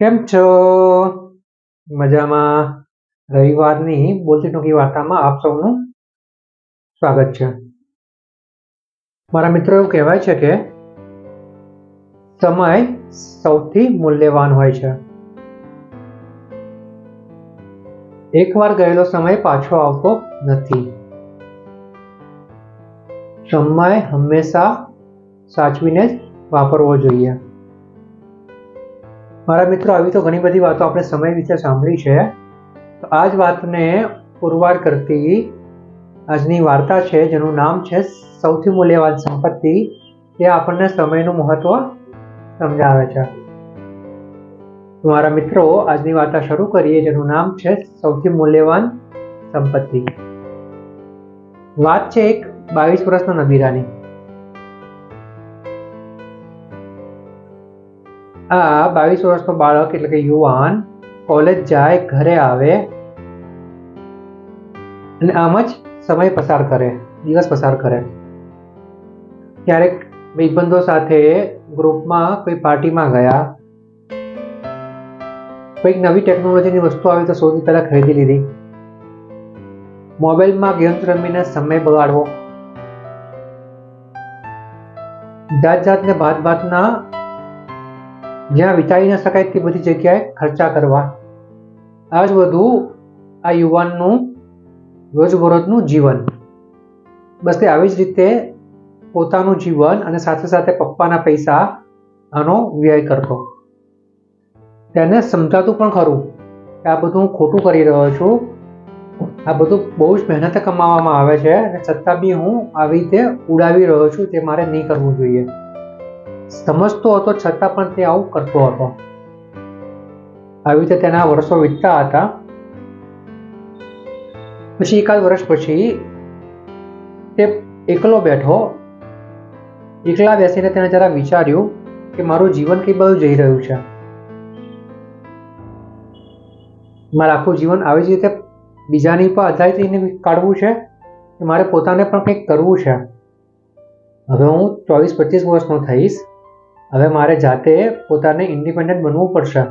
કેમ છો? મજામાં. રવિવારની બોલતી ટૂંકી વાર્તામાં આપ સૌનું સ્વાગત છે. મારા મિત્રો, એવું કહેવાય છે કે સમય સૌથી મૂલ્યવાન હોય છે. એકવાર ગયેલો સમય પાછો આવતો નથી. સમય હંમેશા સાચવીને જ વાપરવો જોઈએ. મારા મિત્રો, આવી તો ઘણી બધી વાતો આપણે સમય વિશે સાંભળી છે. તો આ જ વાતને પુરવાર કરતી આજની વાર્તા છે, જેનું નામ છે, સૌથી મૂલ્યવાન સંપત્તિ. એ આપણને સમયનું મહત્વ સમજાવે છે. મારા મિત્રો, આજની વાર્તા શરૂ કરીએ, જેનું નામ છે, સૌથી મૂલ્યવાન સંપત્તિ. વાત છે એક બાવીસ વર્ષના નબીરાની. આ બાવીસ વર્ષનો બાળક એટલે કે યુવાન કોલેજ જાય, ઘરે આવે અને આમ જ સમય પસાર કરે, દિવસ પસાર કરે. ક્યારેક ભાઈબંધો સાથે ગ્રુપમાં કોઈ પાર્ટીમાં ગયા, કોઈક નવી ટેકનોલોજીની વસ્તુ આવી તો સૌથી પહેલા ખરીદી લીધી. મોબાઈલમાં ગેમ્સ રમીને સમય બગાડવો. જાત જાતને ભાત ભાતના જ્યાં વિચારી ન શકાય તે બધી જગ્યાએ ખર્ચા કરવા. આ જ બધું આ યુવાનનું રોજબરોજનું જીવન. બસ તે આવી જ રીતે પોતાનું જીવન અને સાથે સાથે પપ્પાના પૈસા આનો વ્યય કરતો. તેને સમજાતું પણ ખરું કે આ બધું હું ખોટું કરી રહ્યો છું. આ બધું બહુ જ મહેનતે કમાવામાં આવે છે અને છતાં બી હું આવી રીતે ઉડાવી રહ્યો છું તે મારે નહીં કરવું જોઈએ. સમજતો હતો છતાં પણ તે આવું કરતો હતો. આવી રીતે તેના વર્ષો વીતતા હતા. પછી એકાદ વર્ષ પછી તે એકલો બેઠો, એકલા બેસીને તેણે જરા વિચાર્યું કે મારું જીવન કઈ બધું જઈ રહ્યું છે. મારે આખું જીવન આવી જ રીતે બીજાની પર આધારિત કાઢવું છે કે મારે પોતાને પણ કંઈક કરવું છે. હવે હું ચોવીસ પચીસ વર્ષનો થઈશ. હવે મારે જાતે પોતાને ઇન્ડિપેન્ડન્ટ બનવું પડશે.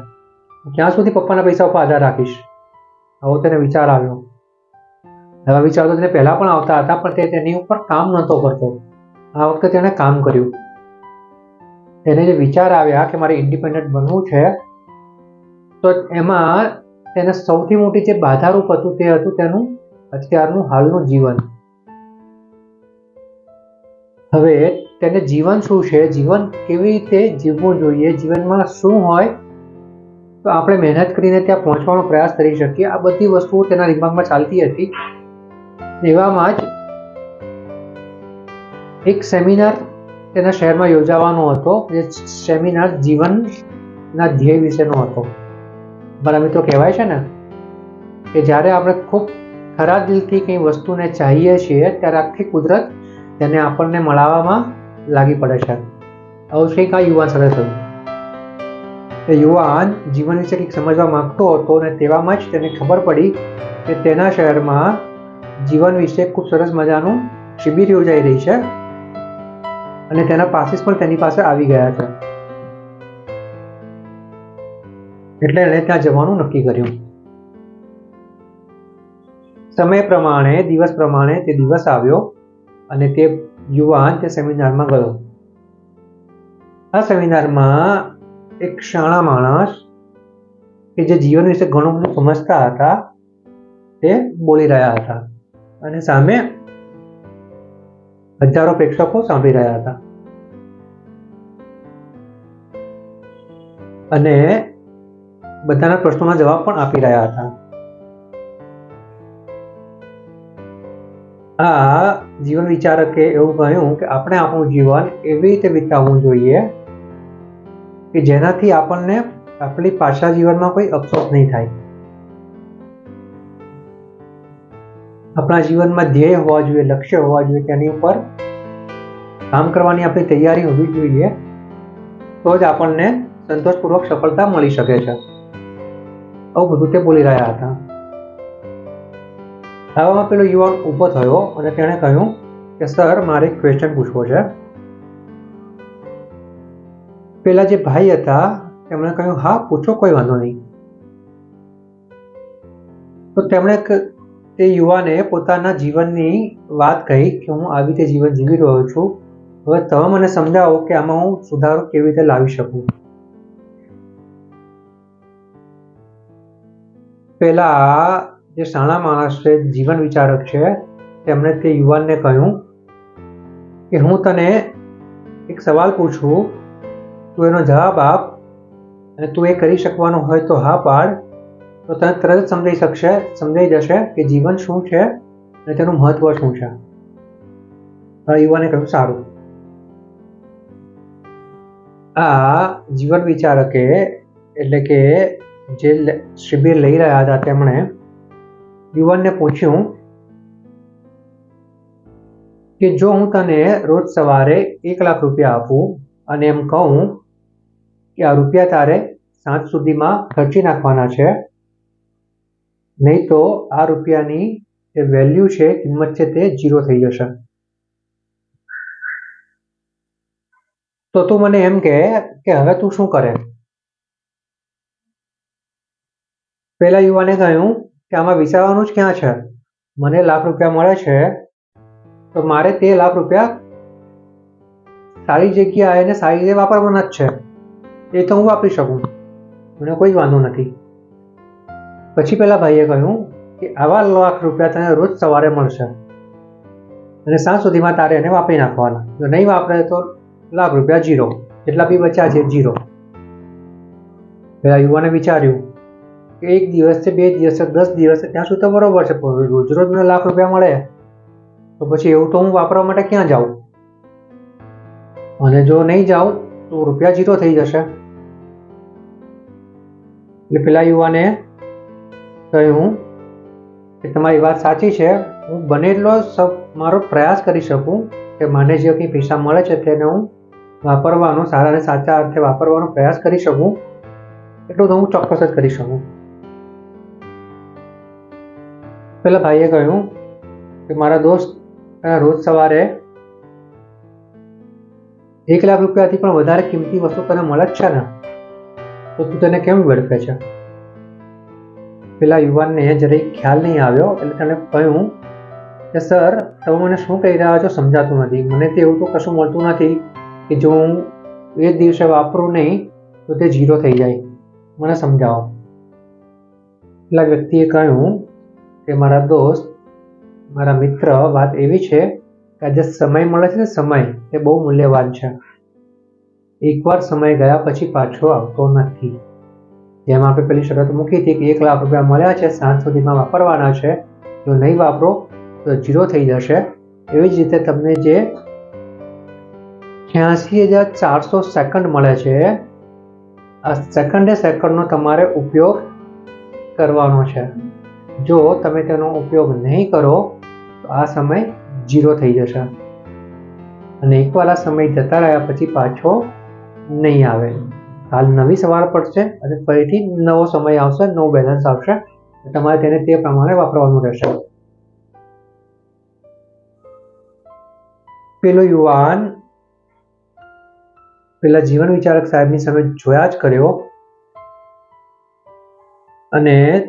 ક્યાં સુધી પપ્પાના પૈસા ઉપર આધાર રાખીશ? આવો તેને વિચાર આવ્યો. હવે વિચાર તેને પહેલાં પણ આવતા હતા, પણ તે તેની ઉપર કામ નહોતો કરતો. આ વખતે તેણે કામ કર્યું. તેને જે વિચાર આવ્યા કે મારે ઇન્ડિપેન્ડન્ટ બનવું છે, તો એમાં તેને સૌથી મોટી જે બાધારૂપ હતું તે હતું તેનું અત્યારનું હાલનું જીવન. હવે તેને જીવન શું છે? જીવન કેવી રીતે જીવવું જોઈએ? જીવનમાં શું હોય? તો આપણે મહેનત કરીને ત્યાં પહોંચવાનો પ્રયાસ કરી શકીએ. આ બધી વસ્તુઓ તેના દિમાગમાં ચાલતી હતી. એવામાં જ એક સેમિનાર તેના શહેરમાં યોજાવાનો હતો. જે સેમિનાર જીવનના ધ્યેય વિશેનો હતો. મારા મિત્રો, કહેવાય છે ને કે જ્યારે આપણે ખૂબ ખરા દિલથી કંઈ વસ્તુને ચાહીએ છીએ, ત્યારે આખી કુદરત તેને આપણને મળાવવામાં લાગી પડે છે. આવું આ યુવાન સાથે થયું એ યુવાન જીવન વિશે કંઈક સમજવા માંગતો હતો અને તેવામાં જ તેને ખબર પડી કે તેના શહેરમાં જીવન વિશે ખૂબ સરસ મજાનું શિબિર યોજાઈ રહી છે અને તેના પાસીસ પણ તેની પાસે આવી ગયા છે. એટલે એણે ત્યાં જવાનું નક્કી કર્યું. સમય પ્રમાણે, દિવસ પ્રમાણે તે દિવસ આવ્યો અને તે યુવાન તે સેમિનારમાં ગયો. આ સેમિનારમાં એક શાણા માણસ કે જે જીવન વિશે ઘણું બધું સમજતા હતા, તે બોલી રહ્યા હતા અને સામે હજારો પ્રેક્ષકો સાંભળી રહ્યા હતા. અને બધાના પ્રશ્નોના જવાબ પણ આપી રહ્યા હતા. આ જીવન વિચારકે એવું કહ્યું કે આપણે આપણું જીવન એવી રીતે વિતાવવું જોઈએ કે જેનાથી આપણને આપણી પાછા જીવનમાં કોઈ અફસોસ નહીં થાય. આપણા જીવનમાં ધ્યેય હોવા જોઈએ, લક્ષ્ય હોવા જોઈએ, તેની ઉપર કામ કરવાની આપણી તૈયારી હોવી જોઈએ, તો જ આપણને સંતોષપૂર્વક સફળતા મળી શકે છે. આવું બધું તે બોલી રહ્યા હતા. આવામાં પેલો યુવાન ઊભો થયો અને તેણે કહ્યું કે, સર, મારે ક્વેશ્ચન પૂછવો છે. પેલા જે ભાઈ હતા તેમણે કહ્યું, હા, પૂછો, કોઈ વાંધો નહીં. તો તેમણે તે યુવાને પોતાના જીવનની વાત કહી કે, હું આવી રીતે જીવન જીવી રહ્યો છું. હવે તમે મને સમજાવો કે આમાં હું સુધારો કેવી રીતે લાવી શકું. પેલા જે શાણા માણસ છે, જીવન વિચારક છે, તેમણે તે યુવાનને કહ્યું કે હું તને એક સવાલ પૂછું, તું એનો જવાબ આપ અને તું એ કરી શકવાનું હોય તો હા પાડ, તો તને તરત સમજાઈ શકશે, સમજાઈ જશે કે જીવન શું છે અને તેનું મહત્વ શું છે. હવે યુવાને કહ્યું, સારું. આ જીવન વિચારકે, એટલે કે જે શિબિર લઈ રહ્યા હતા તેમણે યુવાનને પૂછ્યું કે જો હું તને રોજ સવારે એક લાખ રૂપિયા આપું અને એમ કહું કે આ રૂપિયા તારે સાંજ સુધીમાં ખર્ચી નાખવાના છે, નહીં તો આ રૂપિયાની જે વેલ્યુ છે, કિંમત છે તે જીરો થઈ જશે. તો તું મને એમ કહે કે હવે તું શું કરે? પહેલા યુવાને કહ્યું કે આમાં વિસાવવાનું જ ક્યાં છે? મને લાખ રૂપિયા મળે છે, તો મારે તે લાખ રૂપિયા સારી જગ્યાએ અને સારી રીતે વાપરવાના જ છે. એ તો હું વાપરી શકું. મને કોઈ વાંધો નથી. પછી પેલા ભાઈએ કહ્યું કે આવા લાખ રૂપિયા તને રોજ સવારે મળશે. અને સાંજ સુધીમાં તારે એને વાપરી નાખવાના. જો નહીં વાપરે તો લાખ રૂપિયા જીરો. જેટલા બી બચ્યા છે જીરો. પેલા યુવાને વિચાર્યું કે એક દિવસ છે, બે દિવસ છે, દસ દિવસ છે, ત્યાં સુધી તો બરોબર છે, પણ રોજ રોજ મને લાખ રૂપિયા મળે. તો પછી એવું તો હું વાપરવા માટે ક્યાં જાઉં? અને જો નહીં જાઉં, તો રૂપિયા જીરો થઈ જશે. એટલે પેલા યુવાને કહ્યું કે તમારી વાત સાચી છે, હું બને એટલો મારો પ્રયાસ કરી શકું કે મને જે કંઈ પૈસા મળે છે, તેને હું વાપરવાનો, સારા અને સાચા અર્થે વાપરવાનો પ્રયાસ કરી શકું. એટલું તો હું ચોક્કસ જ કરી શકું. પેલા ભાઈએ કહ્યું કે મારા દોસ્ત રોજ સવારે એક લાખ રૂપિયાથી પણ વધારે કિંમતી વસ્તુ તને મળે જ છે ને? તો તું તેને કેમ વેડફે છે? પેલા યુવાનને જરાય ખ્યાલ નહીં આવ્યો એટલે તેને કહ્યું કે, સર, તમે મને શું કહી રહ્યા છો સમજાતું નથી. મને તો એવું તો કશું મળતું નથી કે જો હું એ જ દિવસે વાપરું નહીં, તો તે ઝીરો થઈ જાય. મને સમજાવો. પેલા વ્યક્તિએ કહ્યું કે મારા દોસ્ત, મારા મિત્ર, વાત એવી છે કે આ જે સમય મળે છે સમય એ બહુ મૂલ્યવાન છે. એકવાર સમય ગયા પછી પાછો આવતો નથી. જેમ આપણે પેલી શરત મૂકી હતી કે એક લાખ રૂપિયા મળ્યા છે, સાંજ સુધીમાં વાપરવાના છે. જો નહીં વાપરો, તો જીરો થઈ જશે. એવી જ રીતે તમને જે છ્યાસી હજાર ચારસો સેકન્ડ મળે છે, આ સેકન્ડે સેકન્ડનો તમારે ઉપયોગ કરવાનો છે. જો તમે તેનો ઉપયોગ નહીં કરો, તો આ સમય જીરો થઈ જશે. અને એકવાર આ સમય જતા રહ્યા પછી પાછો નહીં આવે. કાલ નવી સવાર પડશે અને ફરીથી નવો સમય આવશે, નવો બેલેન્સ આવશે. તમારે તેને તે પ્રમાણે વાપરવાનું રહેશે. પેલો યુવાન, પેલા જીવન વિચારક સાહેબની સામે જોયા જ કર્યો. અને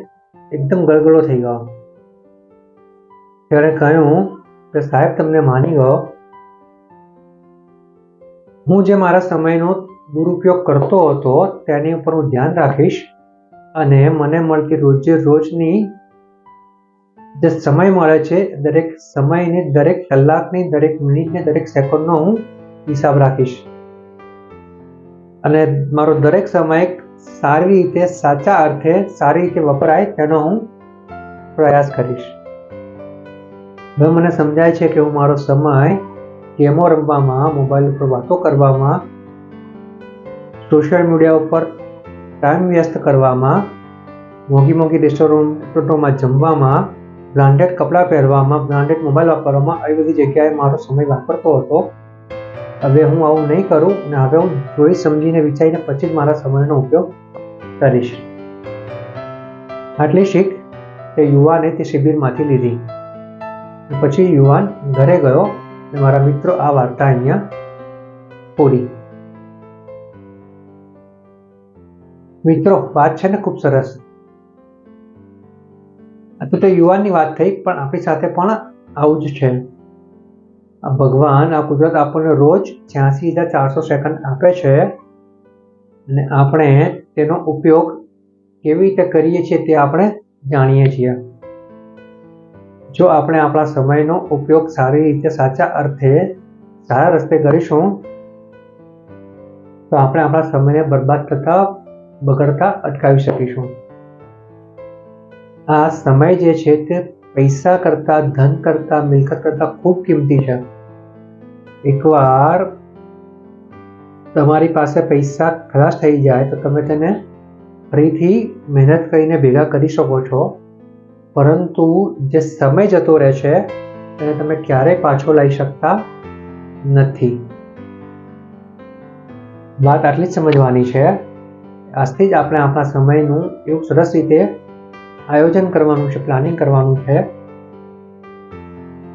એકદમ ગળગળો થઈ ગયો. તેણે કહ્યું કે સાહેબ, તમને માની ગયો. હું જે મારા સમયનો દુરુપયોગ કરતો હતો તેની ઉપર હું ધ્યાન રાખીશ અને મને મળતી રોજે રોજની જે સમય મળે છે, દરેક સમયની, દરેક કલાકની, દરેક મિનિટની, દરેક સેકન્ડનો હું હિસાબ રાખીશ. અને મારો દરેક સમય સારી રીતે, સાચા અર્થે, સારી રીતે વપરાય તેનો હું પ્રયાસ કરીશ. હવે મને સમજાય છે કે હું મારો સમય ગેમો રમવામાં, મોબાઈલ ઉપર વાતો કરવામાં, સોશિયલ મીડિયા ઉપર ટાઈમ વ્યસ્ત કરવામાં, મોંઘી મોંઘી રેસ્ટોરન્ટોમાં જમવામાં, બ્રાન્ડેડ કપડાં પહેરવામાં, બ્રાન્ડેડ મોબાઈલ વાપરવામાં આવી બધી જગ્યાએ મારો સમય વાપરતો હતો. હવે હું આવું નહીં કરું ને હવે હું જોઈ સમજીને વિચારીને પછી જ મારા સમયનો ઉપયોગ કરીશ. આટલી શીખ તે યુવાને તે શિબિરમાંથી લીધી. પછી યુવાન ઘરે ગયો અને મારા મિત્રો આ વાર્તા અહીંયા પૂરી. મિત્રો, વાત છે ને ખૂબ સરસ. તો તે યુવાનની વાત થઈ, પણ આપણી સાથે પણ આવું જ છે. ભગવાન આ કુદરત આપણને રોજ છ્યાસી હજાર ચારસો સેકન્ડ આપે છે અને આપણે તેનો ઉપયોગ કેવી રીતે કરીએ છીએ તે આપણે જાણીએ છીએ. જો આપણે આપણા સમયનો ઉપયોગ સારી રીતે સાચા અર્થે સારા રસ્તે કરીશું, તો આપણે આપણા સમયને બરબાદ થતા બગડતા અટકાવી શકીશું. આ સમય જે છે તે પૈસા કરતા, ધન કરતા, મિલકત કરતા ખૂબ કિંમતી છે. એકવાર તમારી પાસે પૈસા ખલાસ થઈ જાય તો તમે તેને ફરીથી મહેનત કરીને ભેગા કરી શકો છો. પરંતુ જે સમય જતો રહે છે, તેને તમે ક્યારેય પાછો લઈ શકતા નથી. વાત આટલી જ સમજવાની છે. આજથી જ આપણે આપણા સમયનું એવું સરસ રીતે આયોજન કરવાનું છે પ્લાનિંગ કરવાનું છે,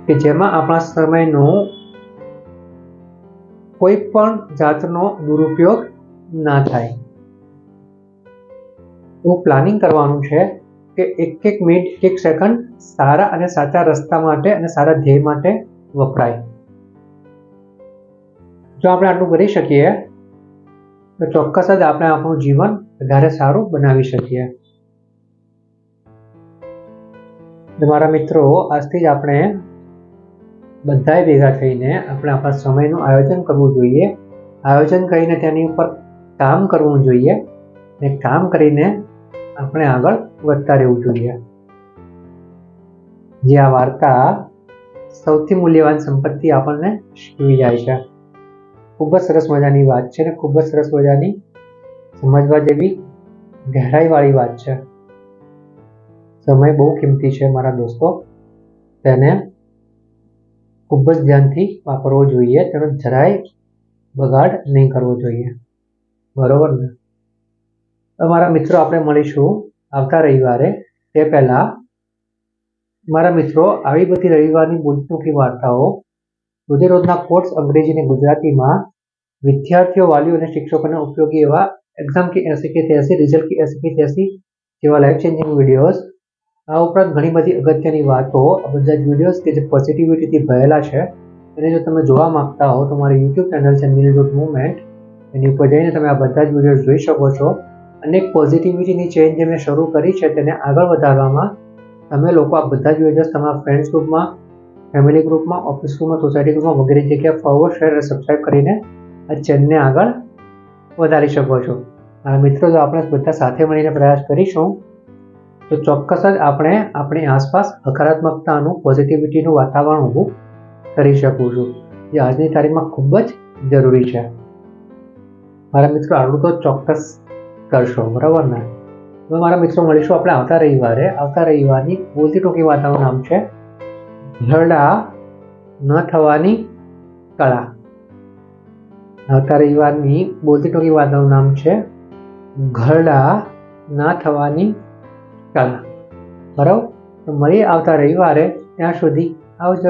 કે જેમાં આપણા સમયનો કોઈ પણ જાતનો દુરુપયોગ ના થાય. એવું પ્લાનિંગ કરવાનું છે કે એક એક મિનિટ એક સેકન્ડ સારા અને સાચા રસ્તા માટે અને સારા ધ્યેય માટે વપરાય. જો આપણે આટલું કરી શકીએ, તો ચોક્કસ જ આપણે આપણું જીવન વધારે સારું બનાવી શકીએ. મારા મિત્રો, આજથી જ આપણે બધાએ ભેગા થઈને આપણે આપણા સમયનું આયોજન કરવું જોઈએ. આયોજન કરીને તેની ઉપર કામ કરવું જોઈએ ને કામ કરીને આપણે આગળ વધતા રહેવું જોઈએ. જે આ વાર્તા સૌથી મૂલ્યવાન સંપત્તિ આપણને શીખવી જાય છે. ખૂબ જ સરસ મજાની વાત છે ને ખૂબ જ સરસ મજાની સમજવા જેવી ગહેરાઈવાળી વાત છે. સમય બહુ કિંમતી છે મારા દોસ્તો. તેને ખૂબ જ ધ્યાનથી વાપરવો જોઈએ, તેનો જરાય બગાડ નહીં કરવો જોઈએ. બરોબર ને? મારા મિત્રો આપણે મળીશું આવતા રવિવારે. તે પહેલાં મારા મિત્રો, આવી બધી રવિવારની મૂંઝવણની વાર્તાઓ રોજે રોજના કોર્સ અંગ્રેજી અને ગુજરાતીમાં, વિદ્યાર્થીઓ, વાલીઓ અને શિક્ષકોને ઉપયોગી એવા એક્ઝામ કે એસી કે ત્યાસી રિઝલ્ટ કે એસી કે ત્યાસી જેવા લાઈફ ચેન્જિંગ વિડીયોઝ આ ઉપરાંત ઘણી બધી અગત્યની વાતો બધા જ વિડીયોઝ કે જે પોઝિટિવિટીથી ભરેલા છે, એને જો તમે જોવા માંગતા હો, તો મારી યુટ્યુબ ચેનલ છે મિલ ડોટ મુવમેન્ટ એની ઉપર જઈને તમે આ બધા જ વિડીયોઝ જોઈ શકો છો. અને એક પોઝિટિવિટીની ચેન્જ જે મેં શરૂ કરી છે, તેને આગળ વધારવામાં તમે લોકો આ બધા જ વિડીયોઝ તમારા ફ્રેન્ડ્સ ગ્રુપમાં ફેમિલી ગ્રુપમાં ઓફિસ ગ્રુપમાં સોસાયટી ગ્રુપમાં વગેરે જગ્યાએ ફોરવર્ડ શેર અને સબસ્ક્રાઈબ કરીને આ ચેનલને આગળ વધારી શકો છો. મારા મિત્રો જો આપણે બધા સાથે મળીને પ્રયાસ કરીશું. તો ચોક્કસ જ આપણે આપણી આસપાસ હકારાત્મકતાનું પોઝિટિવિટીનું વાતાવરણ ઊભું કરી શકું છું. જે આજની તારીખમાં ખૂબ જ જરૂરી છે. મારા મિત્રો, આટલું તો ચોક્કસ કરશો, બરાબર ને? હવે મારા મિત્રો, મળીશું આપણે આવતા રવિવારે. આવતા રવિવારની બોલતી ટોકી વાર્તાનું નામ છે ઘરડા ન થવાની કળા. આવતા રવિવારની બોલતી ટોકી વાર્તાનું નામ છે, ઘરડા ના થવાની કળા બરાબર? મળીએ આવતા રવિવારે. ત્યાં સુધી આવજો.